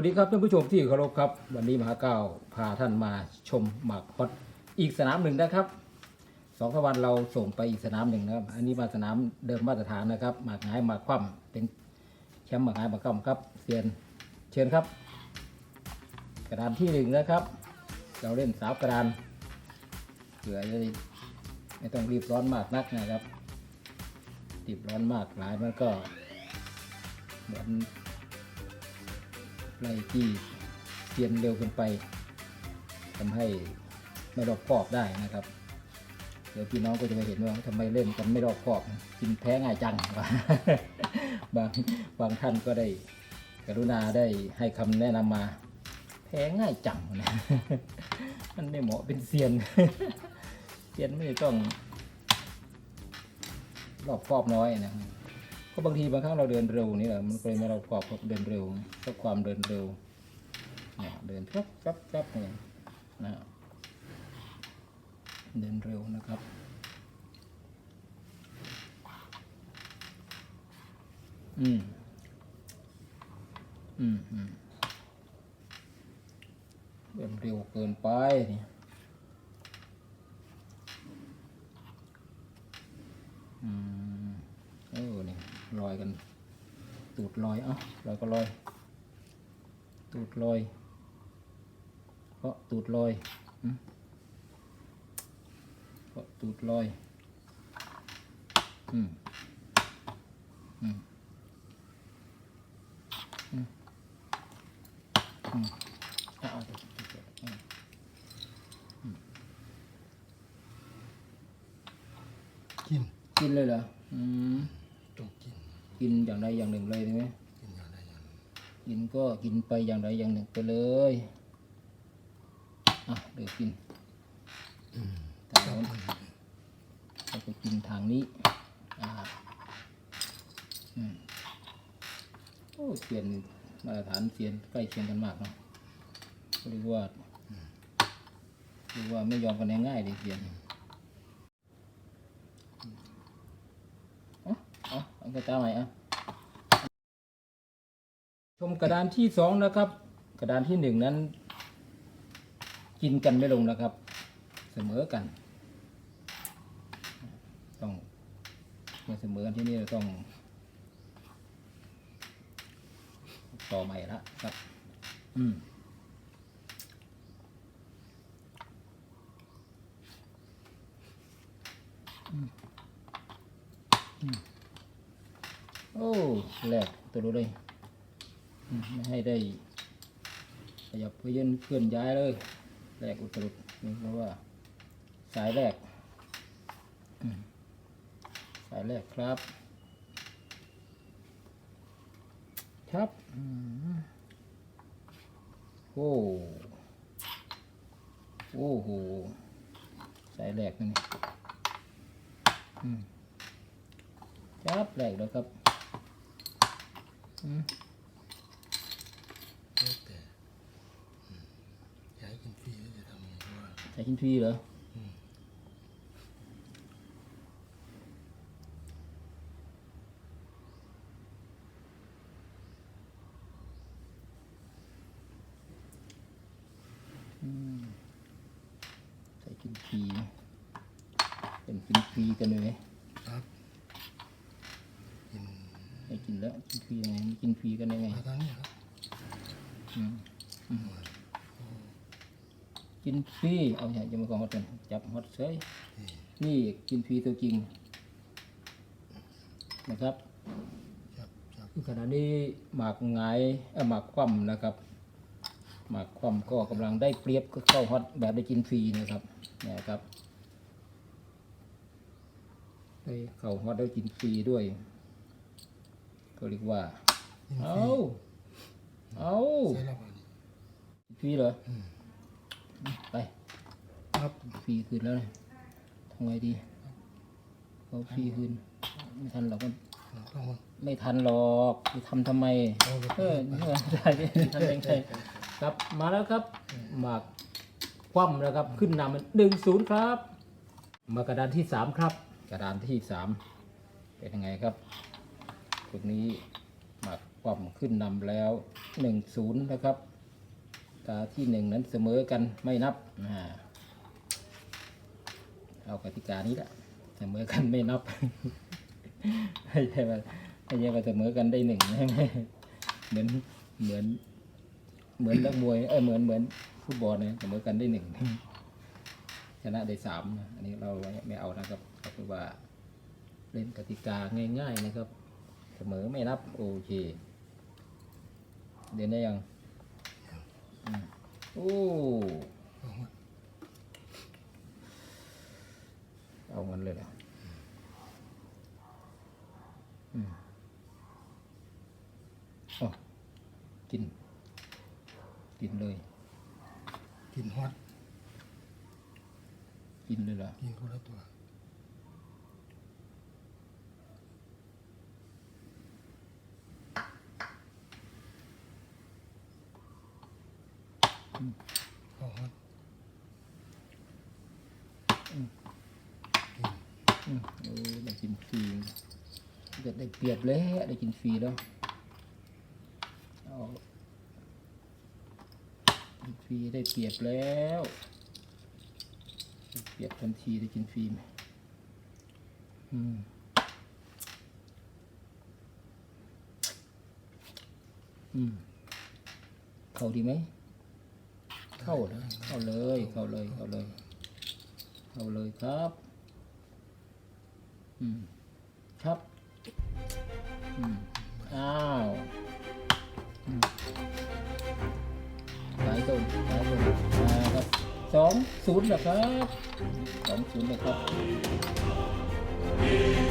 วัสดีครับท่านผู้ชมที่เคารพครับ วันนี้มหาเก้าพาท่านมาชมหมากฮอตอีกสนามหนึ่งนะครับสองสามวันเราส่งไปอีกสนามหนึ่งนะครับ อันนี้มาสนามเดิมมาตรฐานนะครับหมากหงายหมากคว่ำเป็นแชมป์หมากหงายหมากคว่ำครับเซียนเชิญครับ กระดานที่หนึ่งนะครับ เราเล่นสาวกระดานเผื่อจะได้ไม่ต้องรีบร้อนมากนักนะครับรีบร้อนมากหลายมันก็เหมือน ไล่ที่เทียนเร็วเกินไปทำให้ไม่รอบคอบได้นะครับ เดี๋ยวพี่น้องก็จะไปเห็นว่าทำไมเล่นกันไม่รอบคอบกินแพ้ง่ายจังบางบางท่านก็ได้กรุณาได้ให้คำแนะนำมา แพ้ง่ายจังนะมันไม่เหมาะเป็นเซียนเซียนไม่ต้องรอบคอบน้อยนะ ก็บางทีบางครั้งเราเดินเร็วนี่แหละมันก็เลยไม่รากรอบคอบเดินเร็วก็ความเดินเร็วเนี่ยเดินครับครับครับเนี่ยนะเดินเร็วนะครับอืมอืมอืมเดินเร็วเกินไปเนี่ยอืม ลอยกัน ตูดลอย เอ้าลอยก็ลอย ตูดลอยเพาะตูดลอยอืมเพาะตูดลอย อืม อืม อืม อืมเอาเอืมอืมกิน กินเลยเหรอ อืม ต้องกินกินอย่างใดอย่างหนึ่งเลยใช่ไหมกินอย่างใดอย่างหนึ่งกินก็กินไปอย่างใดอย่างหนึ่งไปเลยอะเดี๋ยวกินอืมทางโน้นเราจะกินทางนี้อ่าอืมโอ้เปลี่ยนมาตรฐานเสียนใกล้เคียงกันมากเนาะก็เรียกว่าเรียกว่าไม่ยอมกันง่ายๆเลยเสียนเอ๋อาเอา กระจาใหม่อะชมกระดานที่สองนะครับ กระดานที่หนึ่งนั้น กินกันไม่ลงนะครับ เสมอกัน ต้องมื่เสมอกันที่นี่เราต้อง ต่อใหม่ละครับ อืม อืมอืมโอ้ แหลกตัวรู้เลยไม่ให้ได้ขยับเพื่อนเคลื่อนย้ายเลยแรกอุตรุดนี่เพราะว่า สายแรกสายแรกครับ ครับโอ้โอ้โหสายแรกนี่ครับแรกแล้วครับ แล้วแต่อืมอยากให้กินฟรีแล้วจะทำยังไงเพราะว่าใส่ชิ้นทีเหรออืมใส่กินฟรีเป็นกินฟรีกันเลยไหมครับกิน ไม่กินแล้วกินฟรียังไงไม่กินฟรีกันยังไงมาทางนี้ครับอืมอืมกินฟรีเอาอย่าจะมากองฮอตกันจับฮอตเฉยนี่นี่กินฟรีตัวจริงนะครับจับจับขณะนี้หมากหงายเอ่อหมากคว่ำนะครับ หมากคว่ำก็กำลังได้เปรียบก็เข้าฮอตแบบได้กินฟรีนะครับเนี่ยครับได้เข้าฮอตได้กินฟรีด้วย ก็เรียกว่ากินฟเอารีเอาใช่แล้วป่ะนี่ฟรีเหรออืมไปครับฟรีคืนแล้วนะทำไงดีเขาฟรีคืนไม่ทันหรอกมันเราต้องมาไม่ทันหรอกจะทำทำไม เอาไปเออเออได้ดิทำเองใช่ครับมาแล้วครับหมากคว่ำแล้วครับขึ้นนำมันหนึ่งศูนย์ครับ มากระดานที่สามครับ กระดานที่สามเป็นยังไงครับ พวกนี้หมากความขึ้นนำแล้วหนึ่งศูนย์นะครับ ตาที่หนึ่งนั้นเสมอกันไม่นับอ่าเอากติกานี้แหละเสมอกันไม่นับไม่ใช่ว่าไม่ใช่ว่าเสมอกันได้หนึ่งเหมือนเหมือน เหมือนนักมวยเออเหมือนเหมือนฟุตบอลนี่ยเสมอกันได้หนึ่งชนะได้สามนะอันนี้เราไม่เอานะครับก็คือว่าเล่นกติกาง่าย ๆ นะครับ สมอไม่นับ โอเค เดินได้ยังอืมโอ้เอาหมดเอามันเลยเหรออืมอ๋อกิน กินเลย กินฮอตกินเลยเหรอกินคนละตัว เข้อตกินอืมโอ้ได้กินฟรีจะได้เปรียบแล้วได้กินฟรีแล้วกินฟรีได้เปรียบแล้วเปรียบทันทีได้กินฟรีไหมอืมอืมเขาดีไหม เข้านะเข้าเลยเข้าเลยเข้าเลยเข้าเลยครับ อืมครับ อืมอ้าวอืมสายตรงสายตรงมาครับสองศูนย์นะครับสองศูนย์นะครับ